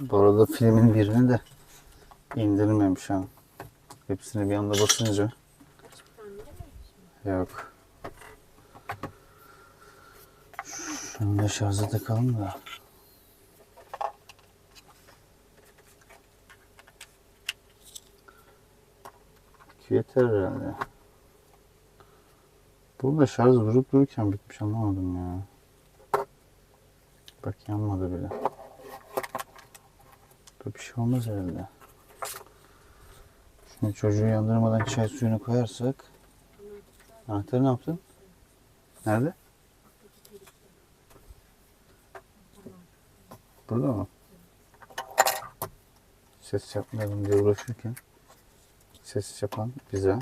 Bu arada filmin birini de indirmemiş ha. Hepsini bir anda basınca. Yok. Şunu da şarja takalım da. Yeter herhalde. Burada şarj durup dururken bitmiş anlamadım ya. Bak yanmadı bile. Dur bir şey olmaz herhalde. Şimdi çocuğu yandırmadan çay suyunu koyarsak. Anahtarı ne yaptın? Nerede? Burada mı? Ses yapmayalım diye uğraşırken ses yapan bize.